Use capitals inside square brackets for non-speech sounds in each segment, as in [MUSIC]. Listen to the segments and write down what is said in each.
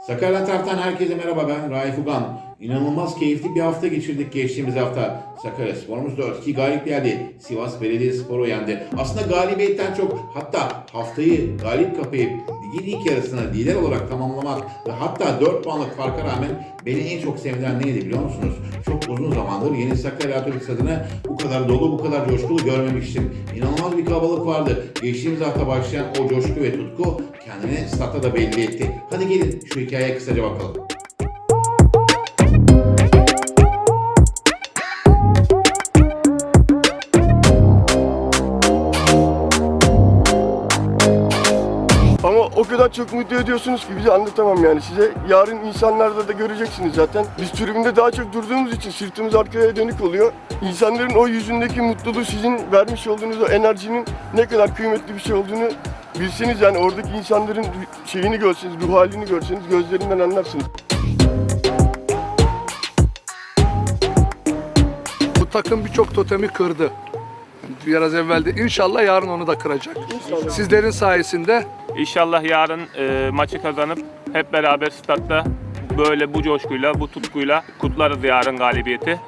Sakarya taraftan herkese merhaba ben Raif Ugan. İnanılmaz keyifli bir hafta geçirdik geçtiğimiz hafta. Sakarya sporumuz 4-2 galip geldi. Sivas Belediyespor'u yendi. Aslında galibiyetten çok hatta haftayı galip kapayıp ligin ilk yarısını lider olarak tamamlamak ve hatta 4 puanlık farka rağmen beni en çok sevindiren neydi biliyor musunuz? Çok uzun zamandır yeni Sakarya Atatürk Stadı'nı bu kadar dolu, bu kadar coşkulu görmemiştim. İnanılmaz bir kalabalık vardı. Geçtiğimiz hafta başlayan o coşku ve tutku kendini statta da belli etti. Hadi gelin şu hikayeye kısaca bakalım. O kadar çok mutlu ediyorsunuz ki bize anlatamam yani size. Yarın insanlarda da göreceksiniz zaten. Biz tribünde daha çok durduğumuz için sırtımız arkaya dönük oluyor. İnsanların o yüzündeki mutluluğu sizin vermiş olduğunuz o enerjinin ne kadar kıymetli bir şey olduğunu bilseniz yani oradaki insanların şeyini görseniz, ruh halini görseniz gözlerinden anlarsınız. Bu takım birçok totemi kırdı. Biraz evvelde. İnşallah yarın onu da kıracak. Sizlerin sayesinde İnşallah yarın e, maçı kazanıp hep beraber statta böyle bu coşkuyla, bu tutkuyla kutlarız yarın galibiyeti.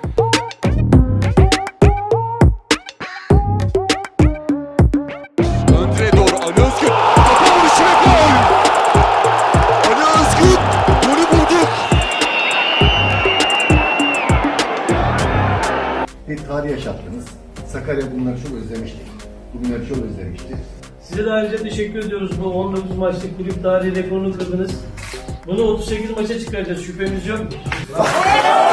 Öndüre doğru Ali Özgür. Kafa vuruşu ve gol. Ali Özgür golü buldu. bir tarih yaşattınız. Sakarya bunları çok özlemişti. Bugünleri çok özlemişti. Size de ayrıca teşekkür ediyoruz. Bu 19 maçlık kulüp tarihi rekorunu kırdınız. Bunu 38 maça çıkaracağız şüphemiz yok. [LAUGHS]